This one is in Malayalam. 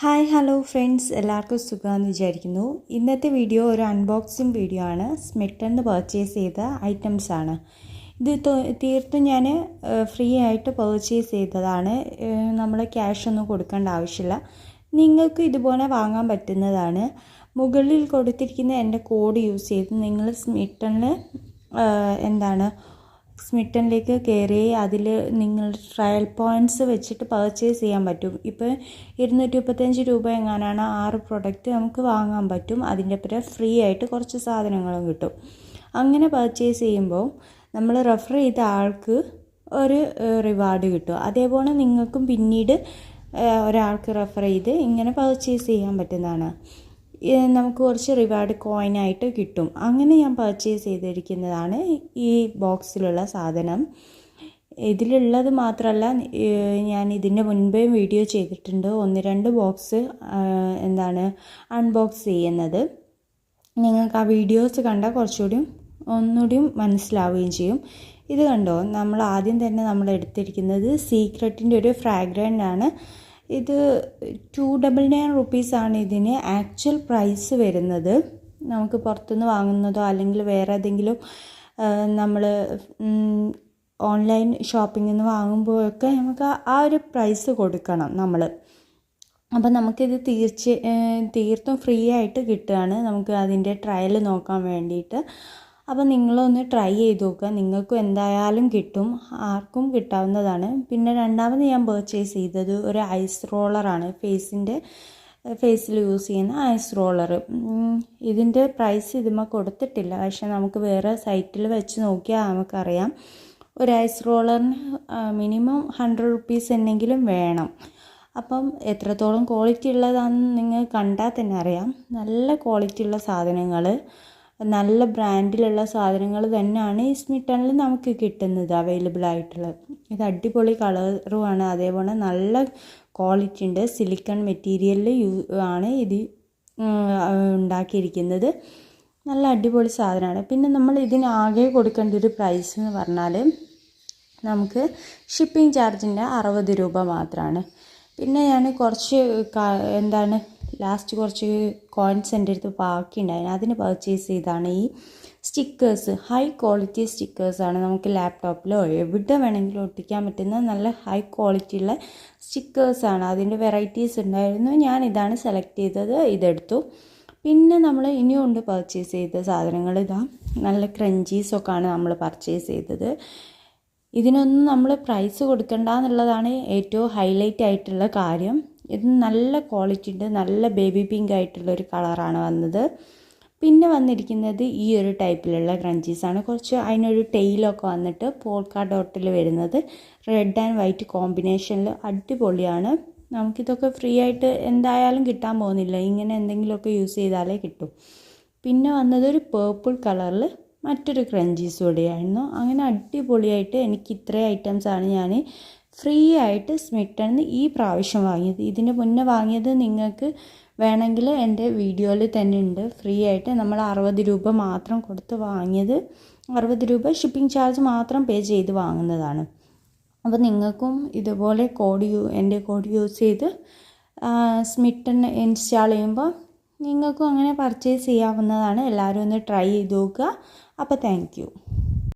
ഹായ് ഹലോ ഫ്രണ്ട്സ് എല്ലാവർക്കും സുഖമാണെന്ന് വിചാരിക്കുന്നു. ഇന്നത്തെ വീഡിയോ ഒരു അൺബോക്സിങ് വീഡിയോ ആണ്. സ്മിറ്റന്ന് പർച്ചേസ് ചെയ്ത ഐറ്റംസ് ആണ്. ഇത് തീർത്തും ഞാൻ ഫ്രീ ആയിട്ട് പർച്ചേസ് ചെയ്തതാണ്. നമ്മൾ ക്യാഷ് ഒന്നും കൊടുക്കേണ്ട ആവശ്യമില്ല. നിങ്ങൾക്ക് ഇതുപോലെ വാങ്ങാൻ പറ്റുന്നതാണ്. മുകളിൽ കൊടുത്തിരിക്കുന്ന എന്റെ കോഡ് യൂസ് ചെയ്ത് നിങ്ങൾ സ്മിറ്റണിൽ എന്താണ് സ്മിറ്റനിലേക്ക് കയറി അതിൽ നിങ്ങൾ ട്രയൽ പോയിന്റ്സ് വെച്ചിട്ട് പർച്ചേസ് ചെയ്യാൻ പറ്റും. ഇപ്പോൾ ഇരുന്നൂറ്റി മുപ്പത്തഞ്ച് രൂപ എങ്ങാനാണ് ആറ് പ്രൊഡക്റ്റ് നമുക്ക് വാങ്ങാൻ പറ്റും. അതിന്റെ പുറം ഫ്രീ ആയിട്ട് കുറച്ച് സാധനങ്ങളും കിട്ടും. അങ്ങനെ പർച്ചേസ് ചെയ്യുമ്പോൾ നമ്മൾ റെഫർ ചെയ്ത ആൾക്ക് ഒരു റിവാർഡ് കിട്ടും. അതേപോലെ നിങ്ങൾക്കും പിന്നീട് ഒരാൾക്ക് റെഫർ ചെയ്ത് ഇങ്ങനെ പർച്ചേസ് ചെയ്യാൻ പറ്റുന്നതാണ്. നമുക്ക് കുറച്ച് റിവാർഡ് കോയിനായിട്ട് കിട്ടും. അങ്ങനെ ഞാൻ പർച്ചേസ് ചെയ്തിരിക്കുന്നതാണ് ഈ ബോക്സിലുള്ള സാധനം. ഇതിലുള്ളത് മാത്രമല്ല ഞാൻ ഇതിന്റെ മുൻപേ വീഡിയോ ചെയ്തിട്ടുണ്ട്. ഒന്ന് രണ്ട് ബോക്സ് എന്താണ് അൺബോക്സ് ചെയ്യുന്നത്. നിങ്ങൾക്ക് ആ വീഡിയോസ് കണ്ടാൽ കുറച്ചുകൂടി ഒന്നുകൂടിയും മനസ്സിലാവുകയും ചെയ്യും. ഇത് കണ്ടോ? നമ്മൾ ആദ്യം തന്നെ നമ്മൾ എടുത്തിരിക്കുന്നത് സീക്രട്ടിന്റെ ഒരു ഫ്രാഗ്രന്റ് ആണ്. ഇത് ടു ഡബിൾ നയൻ റുപ്പീസാണ് ഇതിന് ആക്ച്വൽ പ്രൈസ് വരുന്നത്. നമുക്ക് പുറത്തുനിന്ന് വാങ്ങുന്നതോ അല്ലെങ്കിൽ വേറെ ഏതെങ്കിലും നമ്മൾ ഓൺലൈൻ ഷോപ്പിങ്ങിൽ നിന്ന് വാങ്ങുമ്പോഴൊക്കെ നമുക്ക് ആ- ഒരു പ്രൈസ് കൊടുക്കണം നമ്മൾ അപ്പം നമുക്കിത് തീർച്ച തീർത്തും ഫ്രീ ആയിട്ട് കിട്ടുകയാണ്. നമുക്ക് അതിന്റെ ട്രയൽ നോക്കാൻ വേണ്ടിയിട്ട്. അപ്പം നിങ്ങളൊന്ന് ട്രൈ ചെയ്ത് നോക്കുക. നിങ്ങൾക്കും എന്തായാലും കിട്ടും. ആർക്കും കിട്ടാവുന്നതാണ്. പിന്നെ രണ്ടാമത് ഞാൻ പർച്ചേസ് ചെയ്തത് ഒരു ഐസ് റോളറാണ് ഫേസിന്റെ ഫേസിൽ യൂസ് ചെയ്യുന്ന ഐസ് റോളർ ഇതിന്റെ പ്രൈസ് ഇതിമ്മ കൊടുത്തിട്ടില്ല. പക്ഷേ നമുക്ക് വേറെ സൈറ്റിൽ വെച്ച് നോക്കിയാൽ നമുക്കറിയാം. ഒരു ഐസ് റോളറിന് മിനിമം ഹൺഡ്രഡ് റുപ്പീസ് എന്നെങ്കിലും വേണം. അപ്പം എത്രത്തോളം ക്വാളിറ്റി ഉള്ളതാണെന്ന് നിങ്ങൾ കണ്ടാൽ തന്നെ അറിയാം. നല്ല ക്വാളിറ്റി ഉള്ള സാധനങ്ങൾ നല്ല ബ്രാൻഡിലുള്ള സാധനങ്ങൾ തന്നെയാണ് ഈ സ്മിട്ടണിൽ നമുക്ക് കിട്ടുന്നത് അവൈലബിൾ ആയിട്ടുള്ളത്. ഇത് അടിപൊളി കളറുമാണ് അതേപോലെ നല്ല ക്വാളിറ്റി ഉണ്ട്. സിലിക്കൺ മെറ്റീരിയലിൽ യൂ ആണ് ഇത് ഉണ്ടാക്കിയിരിക്കുന്നത്. നല്ല അടിപൊളി സാധനമാണ്. പിന്നെ നമ്മൾ ഇതിനാകെ കൊടുക്കേണ്ട ഒരു പ്രൈസ് എന്ന് പറഞ്ഞാൽ നമുക്ക് ഷിപ്പിംഗ് ചാർജിന്റെ അറുപത് രൂപ മാത്രമാണ് പിന്നെ ഞാൻ കുറച്ച് എന്താണ് ലാസ്റ്റ് കുറച്ച് കോയിൻസ് എന്റെ അടുത്ത് ബാക്കി ഉണ്ടായിരുന്നു അതിന് പർച്ചേസ് ചെയ്താണ് ഈ സ്റ്റിക്കേഴ്സ് ഹൈ ക്വാളിറ്റി സ്റ്റിക്കേഴ്സാണ് നമുക്ക് ലാപ്ടോപ്പിലോ എവിടെ വേണമെങ്കിലും ഒട്ടിക്കാൻ പറ്റുന്ന നല്ല ഹൈ ക്വാളിറ്റി ഉള്ള സ്റ്റിക്കേഴ്സാണ് അതിന്റെ വെറൈറ്റീസ് ഉണ്ടായിരുന്നു. ഞാൻ ഇതാണ് സെലക്ട് ചെയ്തത്. ഇതെടുത്തു. പിന്നെ നമ്മൾ ഇനിയും ഉണ്ട് പർച്ചേസ് ചെയ്ത സാധനങ്ങൾ ഇതാ. നല്ല ക്രഞ്ചീസൊക്കെയാണ് നമ്മൾ പർച്ചേസ് ചെയ്തത്. ഇതിനൊന്നും നമ്മൾ പ്രൈസ് കൊടുക്കണ്ട എന്നുള്ളതാണ് ഏറ്റവും ഹൈലൈറ്റ് ആയിട്ടുള്ള കാര്യം. ഇത് നല്ല ക്വാളിറ്റി ഉണ്ട് നല്ല ബേബി പിങ്ക് ആയിട്ടുള്ളൊരു കളറാണ് വന്നത്. പിന്നെ വന്നിരിക്കുന്നത് ഈ ഒരു ടൈപ്പിലുള്ള ക്രഞ്ചീസാണ് കുറച്ച് അതിനൊരു ടെയിലൊക്കെ വന്നിട്ട് പോൾക്ക ഡോട്ടിൽ വരുന്നത്. റെഡ് ആൻഡ് വൈറ്റ് കോമ്പിനേഷനിൽ അടിപൊളിയാണ്. നമുക്കിതൊക്കെ ഫ്രീ ആയിട്ട് എന്തായാലും കിട്ടാൻ പോകുന്നില്ല. ഇങ്ങനെ എന്തെങ്കിലുമൊക്കെ യൂസ് ചെയ്താലേ കിട്ടും. പിന്നെ വന്നത് ഒരു പേർപ്പിൾ കളറിൽ മറ്റൊരു ക്രഞ്ചീസ് കൂടിയായിരുന്നു. അങ്ങനെ അടിപൊളിയായിട്ട് എനിക്ക് ഇത്രയും ഐറ്റംസാണ് ഞാൻ ഫ്രീ ആയിട്ട് സ്മിറ്റണിന്ന് ഈ പ്രാവശ്യം വാങ്ങിയത്. ഇതിന് മുന്നേ വാങ്ങിയത് നിങ്ങൾക്ക് വേണമെങ്കിൽ എന്റെ വീഡിയോയിൽ തന്നെ ഉണ്ട്. ഫ്രീ ആയിട്ട് നമ്മൾ അറുപത് രൂപ മാത്രം കൊടുത്ത് വാങ്ങിയത്. അറുപത് രൂപ ഷിപ്പിംഗ് ചാർജ് മാത്രം പേ ചെയ്ത് വാങ്ങുന്നതാണ്. അപ്പോൾ നിങ്ങൾക്കും ഇതുപോലെ കോഡ് യൂ എന്റെ കോഡ് യൂസ് ചെയ്ത് സ്മിട്ടൺ ഇൻസ്റ്റാൾ ചെയ്യുമ്പോൾ നിങ്ങൾക്കും അങ്ങനെ പർച്ചേസ് ചെയ്യാവുന്നതാണ്. എല്ലാവരും ഒന്ന് ട്രൈ ചെയ്ത് നോക്കുക. അപ്പോൾ താങ്ക്